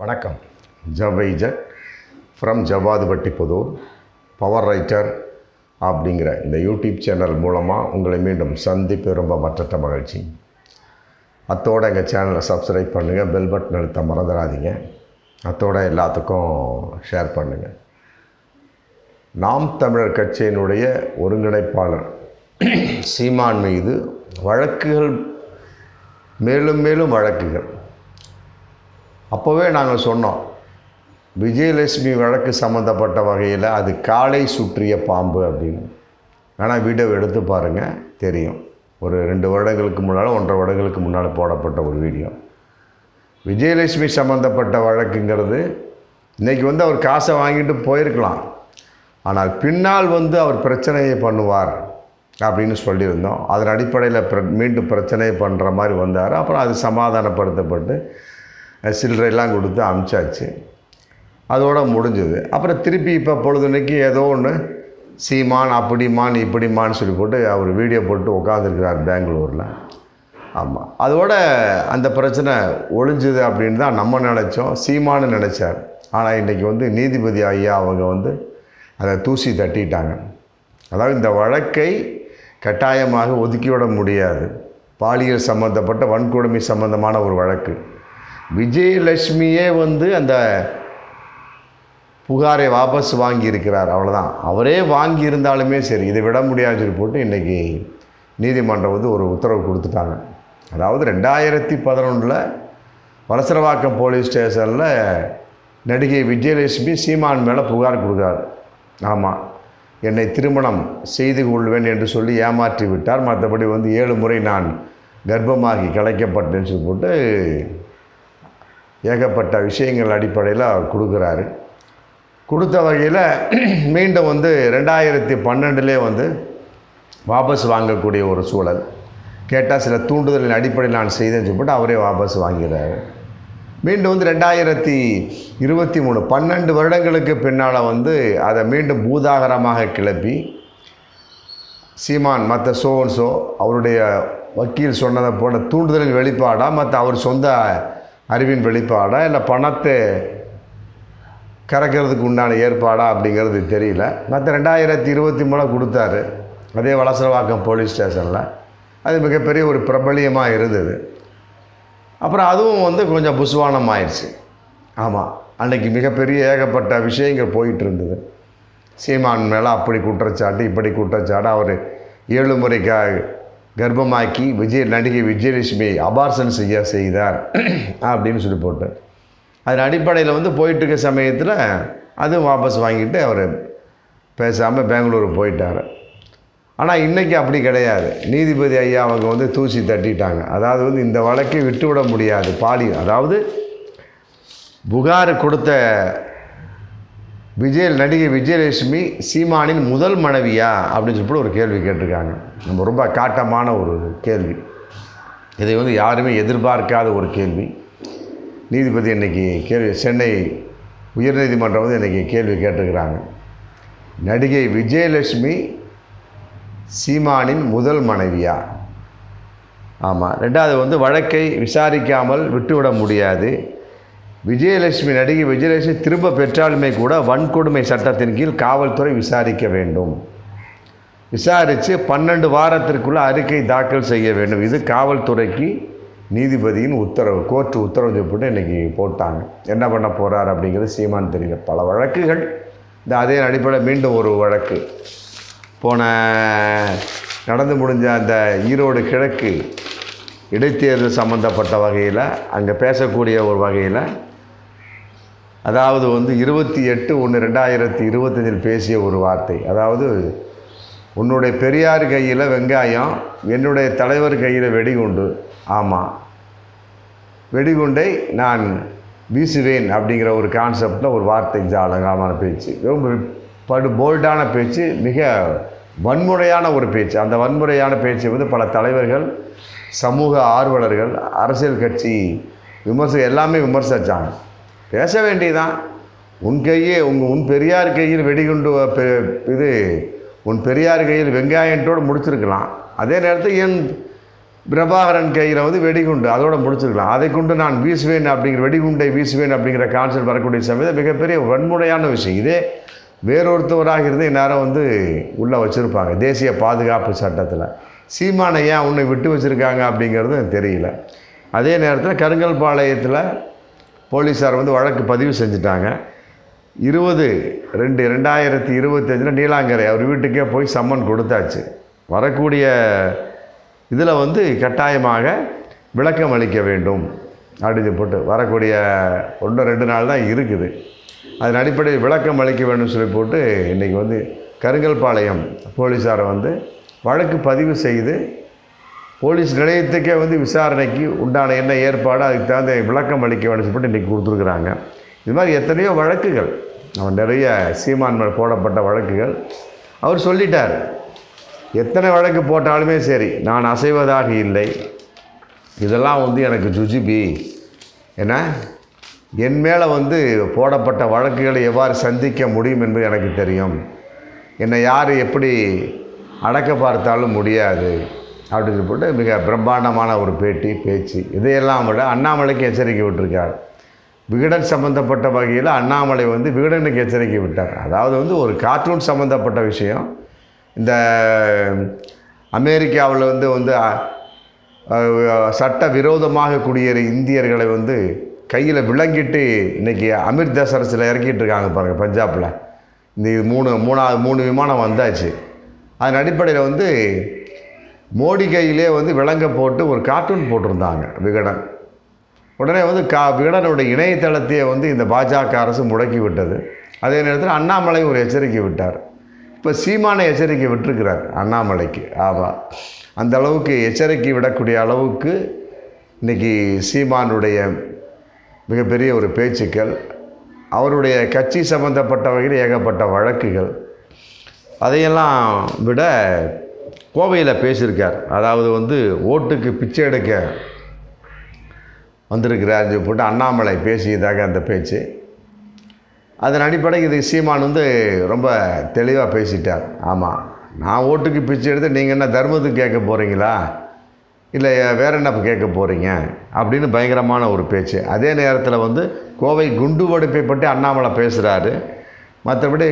வணக்கம். ஜவைஜட் from Javadhupatti Puthur power writer அப்படிங்கிற இந்த யூடியூப் சேனல் மூலமாக உங்களை மீண்டும் சந்திப்பு ரொம்ப மற்ற மகிழ்ச்சி. அத்தோட எங்கள் சேனலை சப்ஸ்கிரைப் பண்ணுங்கள் பெல் பட்டன் அழுத்த மறந்துடாதீங்க. அத்தோட எல்லாத்துக்கும் ஷேர் பண்ணுங்கள் நாம் தமிழர் கட்சியினுடைய ஒருங்கிணைப்பாளர் சீமான் மீது வழக்குகள் மேலும் மேலும் வழக்குகள். அப்போவே நாங்கள் சொன்னோம் விஜயலட்சுமி வழக்கு சம்மந்தப்பட்ட வகையில் அது காலை சுற்றிய பாம்பு அப்படின்னு. ஆனால் வீடியோ எடுத்து பாருங்கள் தெரியும். ஒரு ரெண்டு வருடங்களுக்கு முன்னால் ஒன்றரை வருடங்களுக்கு முன்னால் போடப்பட்ட ஒரு வீடியோ. விஜயலட்சுமி சம்மந்தப்பட்ட வழக்குங்கிறது இன்றைக்கி வந்து அவர் காசை வாங்கிட்டு போயிருக்கலாம். ஆனால் பின்னால் வந்து அவர் பிரச்சனையை பண்ணுவார் அப்படின்னு சொல்லியிருந்தோம். அதன் அடிப்படையில் பிர மீண்டும் பிரச்சனையை பண்ணுற மாதிரி வந்தார். அப்புறம் அது சமாதானப்படுத்தப்பட்டு சில்லறையெல்லாம் கொடுத்து அமுச்சாச்சு. அதோட முடிஞ்சது. அப்புறம் திருப்பி இப்போ பொழுதுனைக்கு ஏதோ ஒன்று சீமான் அப்படிமான் இப்படிமான்னு சொல்லி போட்டு அவர் வீடியோ போட்டு உட்காந்துருக்கிறார் பெங்களூரில். ஆமாம் அதோட அந்த பிரச்சனை ஒழிஞ்சுது அப்படின்னு தான் நம்ம நினச்சோம். சீமான்னு நினச்சார். ஆனால் இன்றைக்கி வந்து நீதிபதி ஐயா அவங்க வந்து அதை தூசி தட்டிட்டாங்க. அதாவது இந்த வழக்கை கட்டாயமாக ஒதுக்கிவிட முடியாது. பாலியல் சம்மந்தப்பட்ட வன்கொடுமை சம்பந்தமான ஒரு வழக்கு. விஜயலட்சுமியே வந்து அந்த புகாரை வாபஸ் வாங்கியிருக்கிறார். அவ்வளோதான் அவரே வாங்கியிருந்தாலுமே சரி இதை விட முடியாதுன்னு சொல்லி போட்டு இன்றைக்கி நீதிமன்றம் வந்து ஒரு உத்தரவு கொடுத்துட்டாங்க. அதாவது ரெண்டாயிரத்தி பதினொன்றில் வளசரவாக்கம் போலீஸ் ஸ்டேஷனில் நடிகை விஜயலட்சுமி சீமான் மேலே புகார் கொடுக்குறாரு. ஆமாம் என்னை திருமணம் செய்து கொள்வேன் என்று சொல்லி ஏமாற்றி விட்டார். மற்றபடி வந்து ஏழு முறை நான் கர்ப்பமாகி கலைக்கப்பட்டேன்னு சொல்லி போட்டு ஏகப்பட்ட விஷயங்கள் அடிப்படையில் அவர் கொடுக்குறாரு. கொடுத்த வகையில் மீண்டும் வந்து ரெண்டாயிரத்தி பன்னெண்டுலே வந்து வாபஸ் வாங்கக்கூடிய ஒரு சூழல். கேட்டால் சில தூண்டுதலின் அடிப்படையில் நான் செய்தேன்னு சொல்லிட்டு அவரே வாபஸ் வாங்கிறாரு மீண்டும் வந்து ரெண்டாயிரத்தி இருபத்தி மூணு பன்னெண்டு வருடங்களுக்கு பின்னால் வந்து அதை மீண்டும் பூதாகரமாக கிளப்பி சீமான் மற்ற சோன்சோ அவருடைய வக்கீல் சொன்னதை போல தூண்டுதலின் வெளிப்பாடாக மற்ற அவர் சொந்த அறிவின் வெளிப்பாடா? இல்லை பணத்தை கறக்கிறதுக்கு உண்டான ஏற்பாடா அப்படிங்கிறது தெரியல. மற்ற ரெண்டாயிரத்தி இருபத்தி மூணு கொடுத்தாரு. அதே வலசரவாக்கம் போலீஸ் ஸ்டேஷனில். அது மிகப்பெரிய ஒரு பிரபலியமாக இருந்தது. அப்புறம் அதுவும் வந்து கொஞ்சம் புஸ்வானம் ஆயிடுச்சு ஆமாம் அன்றைக்கி மிகப்பெரிய ஏகப்பட்ட விஷயங்கள் போயிட்டு இருந்தது. சீமான் மேலே அப்படி குற்றச்சாட்டு இப்படி குற்றச்சாட்டு அவர் ஏழு முறை க கர்ப்பமாக்கி விஜய் நடிகை விஜயலட்சுமி அபார்சன் செய்ய செய்தார் அப்படின்னு சொல்லி போட்டு அதன் அடிப்படையில் வந்து போயிட்டுருக்க சமயத்தில் அதுவும் வாபஸ் வாங்கிட்டு அவர் பேசாமல் பெங்களூர் போயிட்டார். ஆனால் இன்றைக்கி அப்படி கிடையாது. நீதிபதி ஐயா அவங்க வந்து தூசி தட்டிட்டாங்க. அதாவது வந்து இந்த வழக்கை விட்டுவிட முடியாது. பாலியல் அதாவது புகார் கொடுத்த விஜய் நடிகை விஜயலட்சுமி சீமானின் முதல் மனைவியா? அப்படின்னு சொல்லிட்டு ஒரு கேள்வி கேட்டிருக்காங்க. நம்ம ரொம்ப காட்டமான ஒரு கேள்வி. இதை வந்து யாருமே எதிர்பார்க்காத ஒரு கேள்வி. நீதிபதி இன்றைக்கி கேள்வி சென்னை உயர்நீதிமன்றம் வந்து இன்றைக்கி கேள்வி கேட்டிருக்கிறாங்க. நடிகை விஜயலட்சுமி சீமானின் முதல் மனைவியா? ஆமாம் ரெண்டாவது வந்து வழக்கை விசாரிக்காமல் விட்டுவிட முடியாது. விஜயலட்சுமி நடிகை விஜயலட்சுமி திரும்ப பெற்றாலுமே கூட வன்கொடுமை சட்டத்தின் கீழ் காவல்துறை விசாரிக்க வேண்டும். விசாரித்து பன்னெண்டு வாரத்திற்குள்ளே அறிக்கை தாக்கல் செய்ய வேண்டும். இது காவல்துறைக்கு நீதிபதியின் உத்தரவு கோர்ட்டு உத்தரவு போட்டு இன்றைக்கி போட்டாங்க. என்ன பண்ண போகிறார் அப்படிங்கிறது சீமான் தெரியல பல வழக்குகள். இந்த அதே அடிப்படையில் மீண்டும் ஒரு வழக்கு. போன நடந்து முடிஞ்ச அந்த ஈரோடு கிழக்கு இடைத்தேர்தல் சம்மந்தப்பட்ட வகையில் அங்கே பேசக்கூடிய ஒரு வகையில் அதாவது வந்து இருபத்தி எட்டு ஒன்று ரெண்டாயிரத்தி இருபத்தஞ்சில் பேசிய ஒரு வார்த்தை. அதாவது உன்னுடைய பெரியார் கையில் வெங்காயம் என்னுடைய தலைவர் கையில் வெடிகுண்டு. ஆமாம் வெடிகுண்டை நான் வீசுவேன் அப்படிங்கிற ஒரு கான்செப்டில் ஒரு வார்த்தை ஜாலகமான பேச்சு. ரொம்ப படு போல்டான பேச்சு மிக வன்முறையான ஒரு பேச்சு. அந்த வன்முறையான பேச்சை வந்து பல தலைவர்கள் சமூக ஆர்வலர்கள் அரசியல் கட்சி விமர்சனம் எல்லாமே விமர்சித்தாங்க பேச வேண்டியதான் உன் கையே உங்கள் உன் பெரியார் கையில் வெடிகுண்டு இது உன் பெரியார் கையில் வெங்காயத்தோடு முடிச்சிருக்கலாம். அதே நேரத்தில் என் பிரபாகரன் கையில் வந்து வெடிகுண்டு அதோடு முடிச்சிருக்கலாம். அதை கொண்டு நான் வீசுவேன் அப்படிங்கிற வெடிகுண்டை வீசுவேன் அப்படிங்கிற கான்செப்ட் வரக்கூடிய சமயத்தில் மிகப்பெரிய வன்முறையான விஷயம். இதே வேறொருத்தவராக இருந்து நேரம் வந்து உள்ளே வச்சுருப்பாங்க தேசிய பாதுகாப்பு சட்டத்தில். சீமானை ஏன் உன்னை விட்டு வச்சுருக்காங்க அப்படிங்கிறது எனக்கு தெரியல. அதே நேரத்தில் கருங்கல்பாளையத்தில் போலீஸார் வந்து வழக்கு பதிவு செஞ்சுட்டாங்க. இருபது ரெண்டு ரெண்டாயிரத்தி இருபத்தஞ்சில் நீலாங்கரை அவர் வீட்டுக்கே போய் சம்மன் கொடுத்தாச்சு. வரக்கூடிய இதில் வந்து கட்டாயமாக விளக்கம் அளிக்க வேண்டும். அப்படின்னு போட்டு வரக்கூடிய ஒன்று ரெண்டு நாள் தான் இருக்குது. அதன் அடிப்படையில் விளக்கம் அளிக்க வேண்டும் சொல்லி போட்டு இன்றைக்கி வந்து கருங்கல்பாளையம் போலீஸாரை வந்து வழக்கு பதிவு செய்து போலீஸ் நிலையத்துக்கே வந்து விசாரணைக்கு உண்டான என்ன ஏற்பாடு அதுக்கு தகுந்த விளக்கம் அளிக்க வேண்டும் சொல்லிட்டு இன்றைக்கி கொடுத்துருக்குறாங்க. இது மாதிரி எத்தனையோ வழக்குகள் அவன் நிறைய சீமான் மேல் போடப்பட்ட வழக்குகள். அவர் சொல்லிட்டார் எத்தனை வழக்கு போட்டாலுமே சரி நான் அசைவதாக இல்லை. இதெல்லாம் வந்து எனக்கு ஜுஜிபி. என்ன? என் மேலே வந்து போடப்பட்ட வழக்குகளை எவ்வாறு சந்திக்க முடியும் என்பது எனக்கு தெரியும். என்னை யார் எப்படி அடக்க பார்த்தாலும் முடியாது. அப்படின்னு போட்டு மிக பிரம்மாண்டமான ஒரு பேட்டி பேச்சு. இதையெல்லாம் விட அண்ணாமலைக்கு எச்சரிக்கை விட்டிருக்கார். விகடன் சம்மந்தப்பட்ட வகையில் அண்ணாமலை வந்து விகடனுக்கு எச்சரிக்கை விட்டார். அதாவது வந்து ஒரு கார்ட்டூன் சம்மந்தப்பட்ட விஷயம். இந்த அமெரிக்காவில் வந்து வந்து சட்ட விரோதமாக குடியேறி இந்தியர்களை வந்து கையில் விளங்கிட்டு இன்றைக்கி அமிர்தசரஸில் இறக்கிட்டு இருக்காங்க பாருங்கள் பஞ்சாபில். இந்த மூணு மூணாவது மூணு விமானம் வந்தாச்சு. அதன் அடிப்படையில் வந்து மோடி கையிலே வந்து விலங்க போட்டு ஒரு கார்ட்டூன் போட்டிருந்தாங்க விகடன். உடனே வந்து கா விகடனுடைய இணையதளத்தையே வந்து இந்த பாஜக அரசு முடக்கி விட்டது. அதே நேரத்தில் அண்ணாமலை ஒரு எச்சரிக்கை விட்டார். இப்போ சீமானை எச்சரிக்கை விட்டுருக்கிறார் அண்ணாமலைக்கு. ஆமாம் அந்த அளவுக்கு எச்சரிக்கை விடக்கூடிய அளவுக்கு இன்றைக்கி சீமானுடைய மிகப்பெரிய ஒரு பேச்சுக்கள் அவருடைய கட்சி சம்பந்தப்பட்ட வகையில் ஏகப்பட்ட வழக்குகள் அதையெல்லாம் விட கோவையில் பேசியிருக்கார். அதாவது வந்து ஓட்டுக்கு பிச்சை எடுக்க வந்திருக்கிறார் போட்டு அண்ணாமலை பேசியதாக அந்த பேச்சு. அதன் அடிப்படையில் இது சீமான் வந்து ரொம்ப தெளிவாக பேசிட்டார். ஆமாம் நான் ஓட்டுக்கு பிச்சை எடுத்து நீங்கள் என்ன தர்மத்துக்கு கேட்க போகிறீங்களா இல்லை வேறு என்ன கேட்க போகிறீங்க அப்படின்னு பயங்கரமான ஒரு பேச்சு. அதே நேரத்தில் வந்து கோவை குண்டு வெடிப்பை பற்றி அண்ணாமலை பேசுகிறாரு மற்றபடி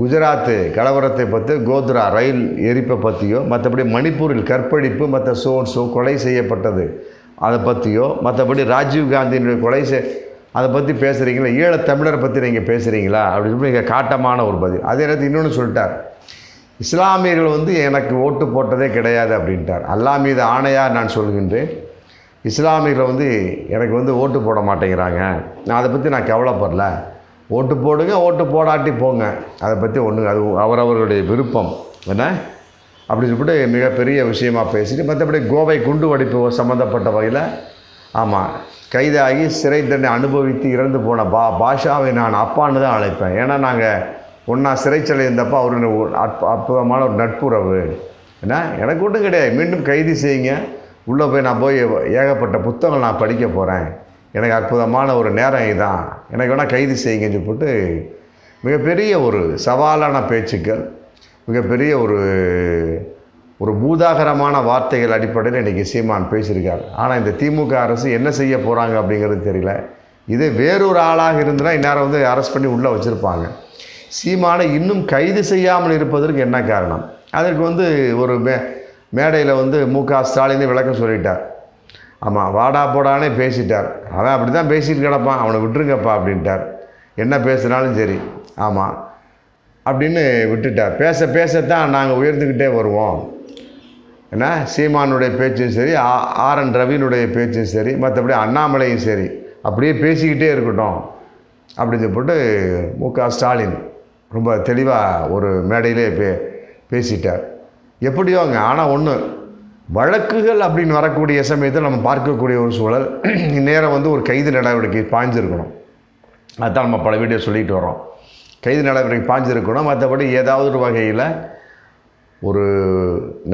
குஜராத்து கலவரத்தை பற்றி கோத்ரா ரயில் எரிப்பை பற்றியோ மற்றபடி மணிப்பூரில் கற்பழிப்பு மற்ற சோன்ஸோ கொலை செய்யப்பட்டது அதை பற்றியோ மற்றபடி ராஜீவ்காந்தியினுடைய கொலை செய் அதை பற்றி பேசுகிறீங்களா ஈழத் தமிழரை பற்றி நீங்கள் பேசுகிறீங்களா அப்படின்னு சொல்லி மிக காட்டமான ஒரு பதில். அதே நேரத்தில் இன்னொன்று சொல்லிட்டார். இஸ்லாமியர்கள் வந்து எனக்கு ஓட்டு போட்டதே கிடையாது அப்படின்ட்டார். அல்லா மீது ஆணையாக நான் சொல்கின்றேன். இஸ்லாமியர்கள் வந்து எனக்கு வந்து ஓட்டு போட மாட்டேங்கிறாங்க. நான் அதை பற்றி நான் கவலைப்படல. ஓட்டு போடுங்க ஓட்டு போடாட்டி போங்க. அதை பற்றி ஒன்று அது அவரவர்களுடைய விருப்பம். என்ன? அப்படி சொல்லிட்டு மிகப்பெரிய விஷயமாக பேசிட்டு மற்றபடி கோவை குண்டு வடிப்பு சம்மந்தப்பட்ட வகையில் ஆமாம் கைதாகி சிறை தண்டனை அனுபவித்து இறந்து போன பா பாஷாவை நான் அப்பான்னு தான் அழைப்பேன். ஏன்னா நாங்கள் ஒன்றா சிறைச்சலை இருந்தப்போ அவரு அற்புதமான ஒரு நட்புறவு. என்ன? எனக்கு ஒன்றும் கிடையாது. மீண்டும் கைது செய்யுங்க. உள்ளே போய் நான் போய் ஏகப்பட்ட புத்தகங்கள் நான் படிக்க போகிறேன் எனக்கு அற்புதமான ஒரு நேரம் இதுதான் எனக்கு வேணால் கைது செய்யுங்கன்னு சொல்லிட்டு மிகப்பெரிய ஒரு சவாலான பேச்சுக்கள் மிகப்பெரிய ஒரு ஒரு பூதாகரமான வார்த்தைகள் அடிப்படையில் இன்றைக்கி சீமான் பேசியிருக்கார். ஆனால் இந்த திமுக அரசு என்ன செய்ய போகிறாங்க அப்படிங்கிறது தெரியல. இதே வேறொரு ஆளாக இருந்துன்னா இந்நேரம் வந்து அரெஸ்ட் பண்ணி உள்ளே வச்சுருப்பாங்க. சீமானை இன்னும் கைது செய்யாமல் இருப்பதற்கு என்ன காரணம்? அதற்கு வந்து ஒரு மே மேடையில் வந்து மு க ஸ்டாலின் விளக்கம் சொல்லிட்டார். ஆமாம் வாடா போடானே பேசிட்டார். அவன் அப்படி தான் பேசிட்டு கிடப்பான். அவனை விட்டுருங்கப்பா அப்படின்ட்டார். என்ன பேசுனாலும் சரி. ஆமாம் அப்படின்னு விட்டுட்டார். பேச பேசத்தான் நாங்கள் உயர்ந்துக்கிட்டே வருவோம். என்ன? சீமானுடைய பேச்சும் சரி ஆ- ஆர் என் ரவியினுடைய பேச்சும் சரி மற்றபடி அண்ணாமலையும் சரி. அப்படியே பேசிக்கிட்டே இருக்கட்டும். அப்படின்னு சொல்லிட்டு மு க ஸ்டாலின் ரொம்ப தெளிவாக ஒரு மேடையிலே பே பேசிட்டார். எப்படியோங்க ஆனால் ஒன்று வழக்குகள் அப்படின்னு வரக்கூடிய சமயத்தில் நம்ம பார்க்கக்கூடிய ஒரு சூழல். இந்நேரம் வந்து ஒரு கைது நடவடிக்கை பாய்ஞ்சிருக்கணும். அதுதான் நம்ம பல வீடியோ சொல்லிட்டு வரோம் கைது நடவடிக்கை பாய்ஞ்சிருக்கணும். மற்றபடி ஏதாவது ஒரு வகையில் ஒரு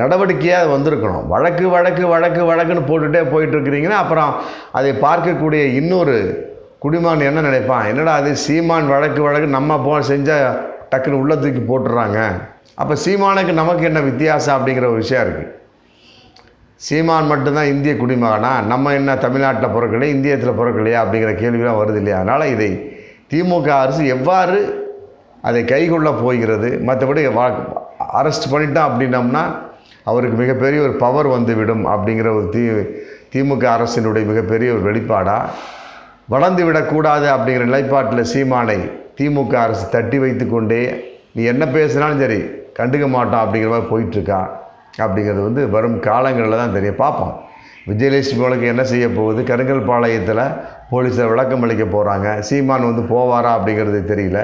நடவடிக்கையாக வந்திருக்கணும். வழக்கு வழக்கு வழக்கு வழக்குன்னு போட்டுகிட்டே போயிட்டுருக்கிறீங்கன்னா அப்புறம் அதை பார்க்கக்கூடிய இன்னொரு குடிமான் என்ன நினைப்பான்? என்னடா அது சீமான் வழக்கு வழக்கு நம்ம போ செஞ்சால் டக்குன்னு உள்ள தூக்கி போட்டுடுறாங்க அப்போ சீமானுக்கு நமக்கு என்ன வித்தியாசம் அப்படிங்கிற ஒரு விஷயம் இருக்குது சீமான் மட்டும்தான் இந்திய குடிமகனா? நம்ம என்ன தமிழ்நாட்டில் பிறக்கலையா இந்தியத்தில் பிறக்கலையா அப்படிங்கிற கேள்விலாம் வருது இல்லையா? அதனால் இதை திமுக அரசு எவ்வாறு அதை கைகொள்ள போகிறது? மற்றபடி வா அரெஸ்ட் பண்ணிட்டோம் அப்படின்னம்னா அவருக்கு மிகப்பெரிய ஒரு பவர் வந்துவிடும் அப்படிங்கிற ஒரு தி திமுக அரசினுடைய மிகப்பெரிய ஒரு வெளிப்பாடாக வளர்ந்து விடக்கூடாது அப்படிங்கிற நிலைப்பாட்டில் சீமானை திமுக அரசு தட்டி வைத்து கொண்டே நீ என்ன பேசினாலும் சரி கண்டுக்க மாட்டான் அப்படிங்கிற மாதிரி போயிட்டுருக்கான் அப்படிங்கிறது வந்து வரும் காலங்களில் தான் தெரியும் பார்ப்போம். விஜயலட்சுமி உலகம் என்ன செய்ய போகுது? கருங்கல் பாளையத்தில் போலீஸார் விளக்கம் அளிக்க போகிறாங்க சீமான் வந்து போவாரா அப்படிங்கிறது தெரியல.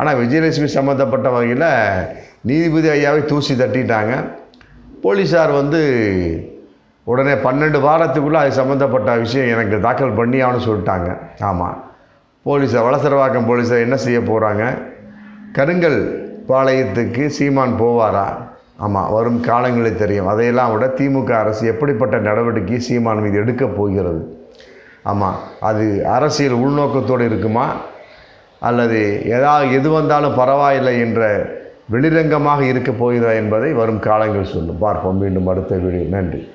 ஆனால் விஜயலட்சுமி சம்மந்தப்பட்ட வகையில் நீதிபதி ஐயாவை தூசி தட்டிட்டாங்க. போலீஸார் வந்து உடனே பன்னெண்டு வாரத்துக்குள்ளே அது சம்மந்தப்பட்ட விஷயம் எனக்கு தாக்கல் பண்ணி ஆகணும்னு சொல்லிட்டாங்க. ஆமாம் போலீஸார் வளசரவாக்கம் போலீஸார் என்ன செய்ய போகிறாங்க கருங்கல் பாளையத்துக்கு சீமான் போவாரா? ஆமாம் வரும் காலங்களில் தெரியும். அதையெல்லாம் விட திமுக அரசு எப்படிப்பட்ட நடவடிக்கை சீமான் மீது எடுக்கப் போகிறது? ஆமாம் அது அரசியல் உள்நோக்கத்தோடு இருக்குமா? அல்லது எதா எது வந்தாலும் பரவாயில்லை என்ற வெளிரங்கமாக இருக்கப் போகிறதா என்பதை வரும் காலங்கள் சொல்லும். பார்ப்போம் மீண்டும் அடுத்த வீடியோ. நன்றி.